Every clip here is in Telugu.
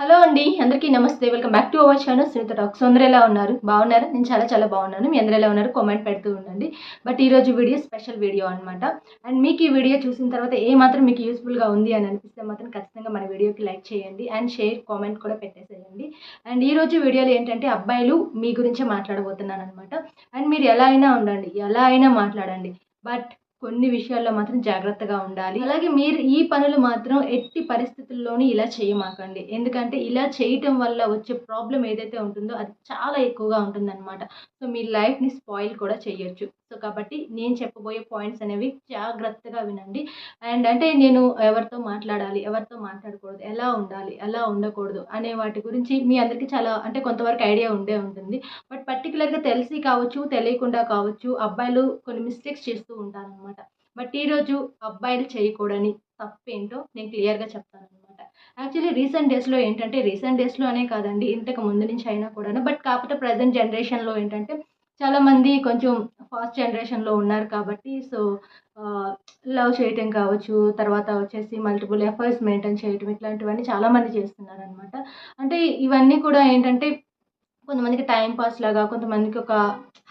హలో అండి అందరికీ నమస్తే. Welcome back to our channel. Sunitha talks. అందరూ ఎలా ఉన్నారు? బాగున్నారా? నేను చాలా చాలా బాగున్నాను. మీ అందరూ ఎలా ఉన్నారు? కామెంట్ పెడుతూ ఉండండి. బట్ ఈరోజు వీడియో స్పెషల్ వీడియో అనమాట అండ్ మీకు ఈ వీడియో చూసిన తర్వాత ఏ మాత్రం మీకు యూస్ఫుల్గా ఉంది అని అనిపిస్తే మాత్రం ఖచ్చితంగా మన వీడియోకి లైక్ చేయండి అండ్ షేర్ కామెంట్ కూడా పెట్టేసేయండి. అండ్ ఈరోజు వీడియోలు వీడియోలో ఏంటంటే అబ్బాయిలు మీ గురించే మాట్లాడబోతున్నాను అనమాట అండ్ మీరు ఎలా అయినా ఉండండి. ఎలా అయినా మాట్లాడండి. బట్ కొన్ని విషయాల్లో మాత్రం జాగ్రత్తగా ఉండాలి. అలాగే మీరు ఈ పనులు మాత్రం ఎట్టి పరిస్థితుల్లోనూ ఇలా చేయమాకండి. ఎందుకంటే ఇలా చేయటం వల్ల వచ్చే ప్రాబ్లం ఏదైతే ఉంటుందో అది చాలా ఎక్కువగా ఉంటుందన్నమాట. సో మీ లైఫ్ని స్పాయిల్ కూడా చేయొచ్చు సో కాబట్టి నేను చెప్పబోయే పాయింట్స్ అనేవి జాగ్రత్తగా వినండి. అండ్ అంటే నేను ఎవరితో మాట్లాడాలి ఎవరితో మాట్లాడకూడదు ఎలా ఉండాలి ఎలా ఉండకూడదు అనే వాటి గురించి మీ అందరికీ చాలా అంటే కొంతవరకు ఐడియా ఉండే ఉంటుంది. బట్ పర్టికులర్గా తెలిసి కావచ్చు తెలియకుండా కావచ్చు అబ్బాయిలు కొన్ని మిస్టేక్స్ చేస్తూ ఉంటారనమాట బట్ ఈరోజు అబ్బాయిలు చేయకూడని తప్పేంటో నేను క్లియర్గా చెప్తాను అనమాట యాక్చువల్లీ రీసెంట్ డేస్లో ఏంటంటే రీసెంట్ డేస్లో అనే కాదండి ఇంతకు ముందు నుంచి అయినా కూడా బట్ కాకపోతే ప్రజెంట్ జనరేషన్లో ఏంటంటే చాలామంది కొంచెం ఫాస్ట్ జనరేషన్లో ఉన్నారు కాబట్టి సో లవ్ చేయటం కావచ్చు తర్వాత వచ్చేసి మల్టిపుల్ ఎఫర్ట్స్ మెయింటైన్ చేయటం ఇట్లాంటివన్నీ చాలామంది చేస్తున్నారు అనమాట అంటే ఇవన్నీ కూడా ఏంటంటే కొంతమందికి టైం పాస్ లాగా కొంతమందికి ఒక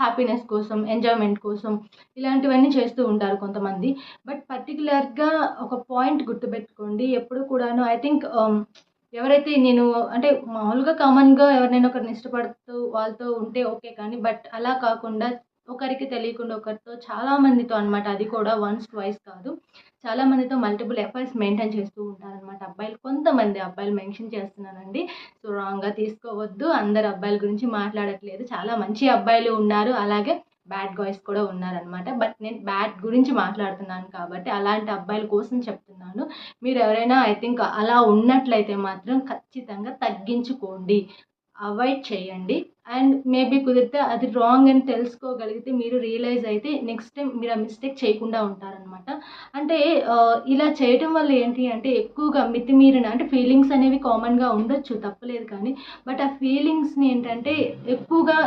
హ్యాపీనెస్ కోసం ఎంజాయ్మెంట్ కోసం ఇలాంటివన్నీ చేస్తూ ఉంటారు కొంతమంది. బట్ పర్టికులర్గా ఒక పాయింట్ గుర్తుపెట్టుకోండి ఎప్పుడు కూడాను. ఐ థింక్ um, ఎవరైతే నేను అంటే మామూలుగా కామన్గా ఎవరినైనా ఒకరిని ఇష్టపడుతూ వాళ్ళతో ఉంటే ఓకే కానీ బట్ అలా కాకుండా ఒకరికి తెలియకుండా ఒకరితో చాలా మందితో అనమాట అది కూడా వన్స్ ట్వైస్ కాదు. చాలా మందితో మల్టిపుల్ ఎఫర్ట్స్ మెయింటైన్ చేస్తూ ఉంటారనమాట అబ్బాయిలు. కొంతమంది అబ్బాయిలు మెన్షన్ చేస్తున్నానండి. సో రాంగ్గా తీసుకోవద్దు. అందరు అబ్బాయిల గురించి మాట్లాడట్లేదు. చాలా మంచి అబ్బాయిలు ఉన్నారు. అలాగే బ్యాడ్ బాయ్స్ కూడా ఉన్నారనమాట బట్ నేను బ్యాడ్ గురించి మాట్లాడుతున్నాను కాబట్టి అలాంటి అబ్బాయిల కోసం చెప్తున్నాను. మీరు ఎవరైనా ఐ థింక్ అలా ఉన్నట్లయితే మాత్రం ఖచ్చితంగా తగ్గించుకోండి. అవాయిడ్ చేయండి. అండ్ మేబీ కుదిరితే అది రాంగ్ అని తెలుసుకోగలిగితే మీరు రియలైజ్ అయితే నెక్స్ట్ టైం మీరు ఆ మిస్టేక్ చేయకుండా ఉంటారనమాట అంటే ఇలా చేయటం వల్ల ఏంటి అంటే ఎక్కువగా మితిమీరిన అంటే ఫీలింగ్స్ అనేవి కామన్గా ఉండొచ్చు తప్పలేదు కానీ. బట్ ఆ ఫీలింగ్స్ని ఏంటంటే ఎక్కువగా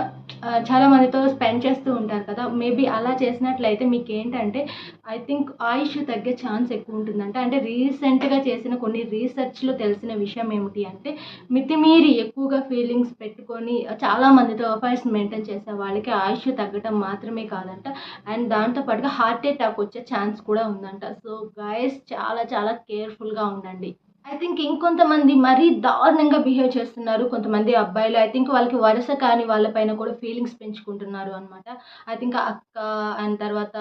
చాలా మందితో స్పెండ్ చేస్తూ ఉంటారు కదా. మేబీ అలా చేసినట్లయితే మీకు ఏంటంటే ఐ థింక్ ఆయుష్ తగ్గే ఛాన్స్ ఎక్కువ ఉంటుందంట అంటే రీసెంట్గా చేసిన కొన్ని రీసెర్చ్లో తెలిసిన విషయం ఏమిటి అంటే మితిమీరి ఎక్కువగా ఫీలింగ్స్ పెట్టుకొని చాలా మందితో అఫైర్స్ మెయింటైన్ చేసే వాళ్ళకి ఆయుష్ తగ్గటం మాత్రమే కాదంట. అండ్ దాంతోపాటుగా హార్ట్ అటాక్ వచ్చే ఛాన్స్ కూడా ఉందంట. సో గాయస్ చాలా చాలా కేర్ఫుల్గా ఉండండి. ఐ థింక్ ఇంకొంతమంది మరీ దారుణంగా బిహేవ్ చేస్తున్నారు. కొంతమంది అబ్బాయిలు ఐ థింక్ వాళ్ళకి వరుస కాని వాళ్ళపైన కూడా ఫీలింగ్స్ పెంచుకుంటున్నారు అనమాట ఐ థింక్ అక్క అండ్ తర్వాత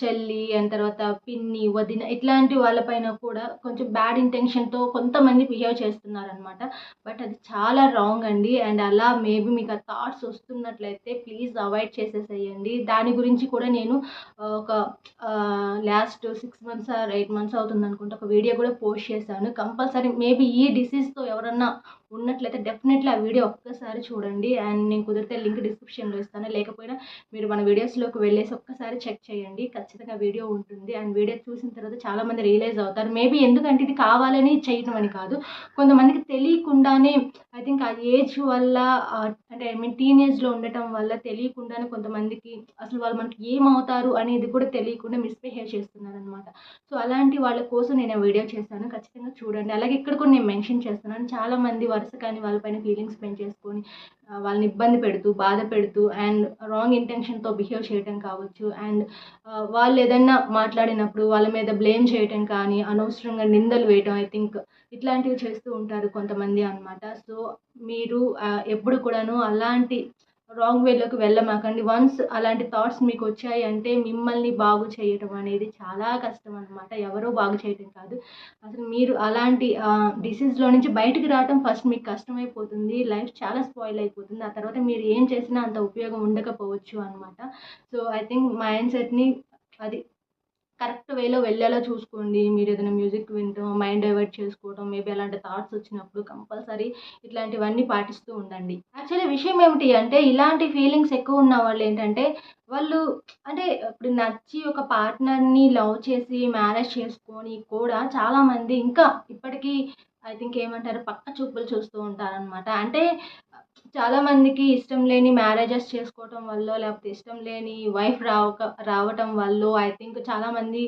చెల్లి అండ్ తర్వాత పిన్ని వదిన ఇట్లాంటి వాళ్ళపైన కూడా కొంచెం బ్యాడ్ ఇంటెన్షన్తో కొంతమంది బిహేవ్ చేస్తున్నారనమాట బట్ అది చాలా రాంగ్ అండి. అండ్ అలా మేబీ మీకు ఆ థాట్స్ వస్తున్నట్లయితే ప్లీజ్ అవాయిడ్ చేసేసేయండి. దాని గురించి కూడా నేను ఒక last six months or eight months అవుతుంది అనుకుంటా ఒక వీడియో కూడా పోస్ట్ చేశాను. కంపల్సరీ మేబీ ఈ డిసీజ్తో ఎవరన్నా ఉన్నట్లయితే డెఫినెట్లీ ఆ వీడియో ఒక్కసారి చూడండి. అండ్ నేను కుదిరితే లింక్ డిస్క్రిప్షన్లో ఇస్తాను. లేకపోయినా మీరు మన వీడియోస్లోకి వెళ్ళేసి ఒక్కసారి చెక్ చేయండి. ఖచ్చితంగా వీడియో ఉంటుంది. అండ్ వీడియో చూసిన తర్వాత చాలామంది రియలైజ్ అవుతారు. మేబీ ఎందుకంటే ఇది కావాలని చేయటం అని కాదు. కొంతమందికి తెలియకుండానే ఐ థింక్ ఆ ఏజ్ వల్ల అంటే ఐ మీన్ టీనేజ్లో ఉండటం వల్ల తెలియకుండానే కొంతమందికి అసలు వాళ్ళు మనకి ఏమవుతారు అనేది కూడా తెలియకుండా మిస్బిహేవ్ చేస్తున్నారు అనమాట సో అలాంటి వాళ్ళ కోసం నేను వీడియో చేశాను. ఖచ్చితంగా చూడండి. అలాగే ఇక్కడ కూడా నేను మెన్షన్ చేస్తున్నాను. చాలామంది వరుస కానీ వాళ్ళపైన ఫీలింగ్స్ స్పెండ్ చేసుకొని వాళ్ళని ఇబ్బంది పెడుతూ బాధ పెడుతూ అండ్ రాంగ్ ఇంటెన్షన్తో బిహేవ్ చేయటం కావచ్చు. అండ్ వాళ్ళు ఏదన్నా మాట్లాడినప్పుడు వాళ్ళ మీద బ్లేమ్ చేయటం కానీ అనవసరంగా నిందలు వేయటం ఐ థింక్ ఇట్లాంటివి చేస్తూ ఉంటారు కొంతమంది అనమాట సో మీరు ఎప్పుడు కూడాను అలాంటి రాంగ్ వేలోకి వెళ్ళమాకండి. వన్స్ అలాంటి థాట్స్ మీకు వచ్చాయి అంటే మిమ్మల్ని బాగు చేయటం అనేది చాలా కష్టం అనమాట ఎవరో బాగు చేయటం కాదు. అసలు మీరు అలాంటి డిసీజ్లో నుంచి బయటకు రావటం ఫస్ట్ మీకు కష్టమైపోతుంది. లైఫ్ చాలా స్పాయిల్ అయిపోతుంది. ఆ తర్వాత మీరు ఏం చేసినా అంత ఉపయోగం ఉండకపోవచ్చు అనమాట సో ఐ థింక్ మైండ్ సెట్ని అది కరెక్ట్ వేలో వెళ్ళేలా చూసుకోండి. మీరు ఏదైనా మ్యూజిక్ వింటూ మైండ్ డైవర్ట్ చేసుకోవడం మేబీ అలాంటి థాట్స్ వచ్చినప్పుడు కంపల్సరీ ఇట్లాంటివన్నీ పాటిస్తూ ఉండండి. యాక్చువల్లీ విషయం ఏమిటి అంటే ఇలాంటి ఫీలింగ్స్ ఎక్కువ ఉన్న వాళ్ళు ఏంటంటే వాళ్ళు అంటే ఇప్పుడు నచ్చి ఒక పార్ట్నర్ని లవ్ చేసి మ్యారేజ్ చేసుకొని కూడా చాలామంది ఇంకా ఇప్పటికీ ఐ థింక్ ఏమంటారు పక్క చూపులు చూస్తూ ఉంటారనమాట అంటే చాలామందికి ఇష్టం లేని మ్యారేజెస్ చేసుకోవటం వల్ల లేకపోతే ఇష్టం లేని వైఫ్ రావక రావటం వల్ల ఐ థింక్ చాలామంది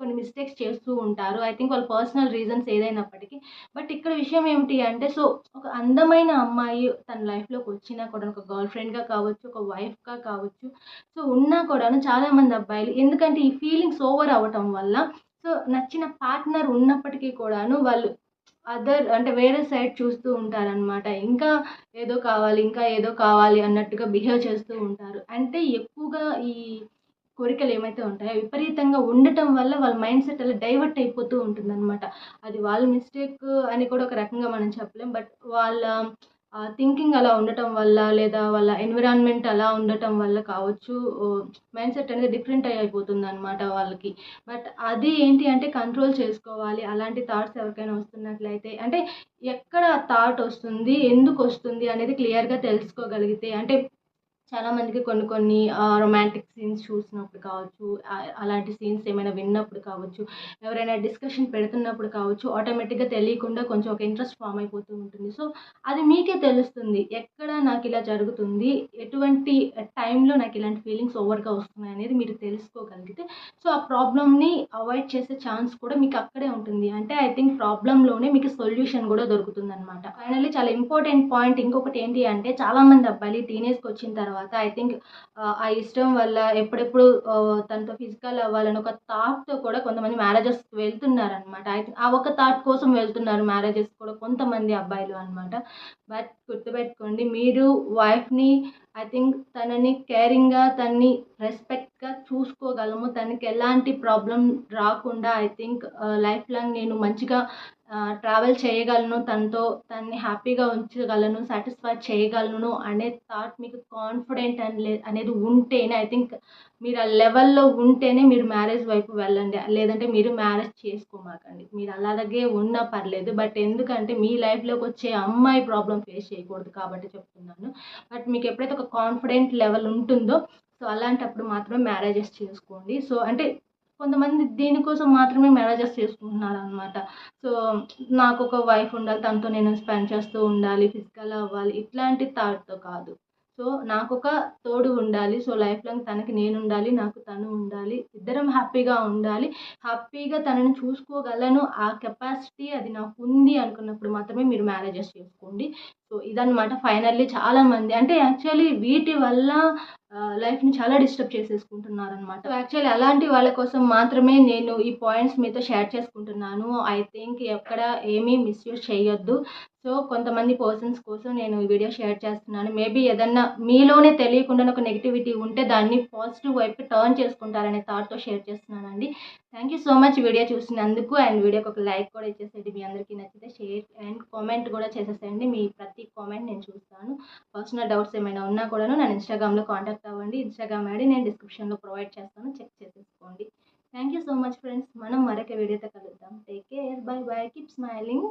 కొన్ని మిస్టేక్స్ చేస్తూ ఉంటారు. ఐ థింక్ వాళ్ళ పర్సనల్ రీజన్స్ ఏదైనప్పటికీ. బట్ ఇక్కడ విషయం ఏమిటి అంటే సో ఒక అందమైన అమ్మాయి తన లైఫ్లోకి వచ్చినా కూడా ఒక గర్ల్ ఫ్రెండ్గా కావచ్చు ఒక వైఫ్గా కావచ్చు సో ఉన్నా కూడాను చాలామంది అబ్బాయిలు ఎందుకంటే ఈ ఫీలింగ్స్ ఓవర్ అవ్వటం వల్ల సో నచ్చిన పార్ట్నర్ ఉన్నప్పటికీ కూడాను వాళ్ళు అదర్ అంటే వేరే సైడ్ చూస్తూ ఉంటారనమాట ఇంకా ఏదో కావాలి ఇంకా ఏదో కావాలి అన్నట్టుగా బిహేవ్ చేస్తూ ఉంటారు. అంటే ఎక్కువగా ఈ కోరికలు ఏమైతే ఉంటాయో విపరీతంగా ఉండటం వల్ల వాళ్ళ మైండ్ సెట్ అలా డైవర్ట్ అయిపోతూ ఉంటుందన్నమాట. అది వాళ్ళ మిస్టేక్ అని కూడా ఒక రకంగా మనం చెప్పలేం. బట్ వాళ్ళ థింకింగ్ అలా ఉండటం వల్ల లేదా వాళ్ళ ఎన్విరాన్మెంట్ అలా ఉండటం వల్ల కావచ్చు మైండ్ సెట్ అనేది డిఫరెంట్ అయిపోతుంది అనమాట వాళ్ళకి. బట్ అది ఏంటి అంటే కంట్రోల్ చేసుకోవాలి. అలాంటి థాట్స్ ఎవరికైనా వస్తున్నట్లయితే అంటే ఎక్కడ థాట్ వస్తుంది ఎందుకు వస్తుంది అనేది క్లియర్గా తెలుసుకోగలిగితే అంటే చాలామందికి కొన్ని కొన్ని రొమాంటిక్ సీన్స్ చూసినప్పుడు కావచ్చు అలాంటి సీన్స్ ఏమైనా విన్నప్పుడు కావచ్చు ఎవరైనా డిస్కషన్ పెడుతున్నప్పుడు కావచ్చు ఆటోమేటిక్గా తెలియకుండా కొంచెం ఒక ఇంట్రెస్ట్ ఫామ్ అయిపోతూ ఉంటుంది. సో అది మీకే తెలుస్తుంది ఎక్కడ నాకు ఇలా జరుగుతుంది ఎటువంటి టైంలో నాకు ఇలాంటి ఫీలింగ్స్ ఓవర్గా వస్తున్నాయి అనేది మీరు తెలుసుకోగలిగితే సో ఆ ప్రాబ్లమ్ని అవాయిడ్ చేసే ఛాన్స్ కూడా మీకు అక్కడే ఉంటుంది. అంటే ఐ థింక్ ప్రాబ్లంలోనే మీకు సొల్యూషన్ కూడా దొరుకుతుంది అనమాట ఫైనల్లీ చాలా ఇంపార్టెంట్ పాయింట్ ఇంకొకటి ఏంటి అంటే చాలామంది అబ్బాయిలు టీనేజ్కి వచ్చిన తర్వాత ఐ థింక్ ఆ ఇష్టం వల్ల ఎప్పుడెప్పుడు తనతో ఫిజికల్ అవ్వాలని ఒక థాట్తో కూడా కొంతమంది మ్యారేజెస్కి థింక్ ఆ ఒక థాట్ కోసం వెళ్తున్నారు మ్యారేజెస్ కూడా కొంతమంది అబ్బాయిలు అనమాట బట్ గుర్తుపెట్టుకోండి మీరు వైఫ్ని ఐ థింక్ తనని కేరింగ్గా తనని రెస్పెక్ట్గా చూసుకోగలము. తనకి ఎలాంటి ప్రాబ్లం రాకుండా ఐ థింక్ లైఫ్ లాంగ్ నేను మంచిగా ట్రావెల్ చేయగలను. తనతో తనని హ్యాపీగా ఉంచగలను సాటిస్ఫై చేయగలను అనే థాట్ మీకు కాన్ఫిడెంట్ అనే అనేది ఉంటేనే ఐ థింక్ మీరు ఆ లెవెల్లో ఉంటేనే మీరు మ్యారేజ్ వైపు వెళ్ళండి. లేదంటే మీరు మ్యారేజ్ చేసుకోమాకండి. మీరు అలాగే ఉన్నా పర్లేదు. బట్ ఎందుకంటే మీ లైఫ్లోకి వచ్చే అమ్మాయి ప్రాబ్లం ఫేస్ చేయకూడదు కాబట్టి చెప్తున్నాను. బట్ మీకు ఎప్పుడైతే ఒక కాన్ఫిడెంట్ లెవెల్ ఉంటుందో సో అలాంటప్పుడు మాత్రమే మ్యారేజెస్ చేసుకోండి. సో అంటే కొంతమంది దీనికోసం మాత్రమే మ్యారేజెస్ చేసుకుంటున్నారు అనమాట సో నాకు ఒక వైఫ్ ఉండాలి తనతో నేను స్పెండ్ చేస్తూ ఉండాలి ఫిజికల్ అవ్వాలి ఇట్లాంటి థాట్తో కాదు. సో నాకు ఒక తోడు ఉండాలి. సో లైఫ్ లాంగ్ తనకి నేను ఉండాలి నాకు తను ఉండాలి. ఇద్దరం హ్యాపీగా ఉండాలి. హ్యాపీగా తనని చూసుకోగలను. ఆ కెపాసిటీ అది నాకు ఉంది అనుకున్నప్పుడు మాత్రమే మీరు మ్యారేజెస్ చేసుకోండి. సో ఇదనమాట ఫైనల్లీ చాలామంది. అంటే యాక్చువల్లీ వీటి వల్ల లైఫ్ని చాలా డిస్టర్బ్ చేసేసుకుంటున్నారనమాట యాక్చువల్లీ అలాంటి వాళ్ళ కోసం మాత్రమే నేను ఈ పాయింట్స్ మీతో షేర్ చేసుకుంటున్నాను. ఐ థింక్ ఎక్కడ ఏమీ మిస్యూజ్ చేయొద్దు. సో కొంతమంది పర్సన్స్ కోసం నేను ఈ వీడియో షేర్ చేస్తున్నాను. మేబీ ఏదన్నా మీలోనే తెలియకుండా ఒక నెగిటివిటీ ఉంటే దాన్ని పాజిటివ్ వైపు టర్న్ చేసుకుంటారనే థాట్తో షేర్ చేస్తున్నానండి. Thank you so much video చూసినందుకు అండ్ వీడియోకి ఒక లైక్ కూడా ఇచ్చేసేయండి. మీ అందరికీ నచ్చితే షేర్ అండ్ కామెంట్ కూడా చేసేసేయండి. మీ ప్రతి కామెంట్ నేను చూస్తాను. పర్సనల్ డౌట్స్ ఏమైనా ఉన్నా కూడాను నన్ను ఇన్స్టాగ్రామ్లో కాంటాక్ట్ అవ్వండి. ఇన్స్టాగ్రామ్ ఐడి నేను డిస్క్రిప్షన్లో ప్రొవైడ్ చేస్తాను. చెక్ చేసేసుకోండి. Thank you so much friends మనం మరొక వీడియోతో కలుద్దాం. Take care bye bye keep smiling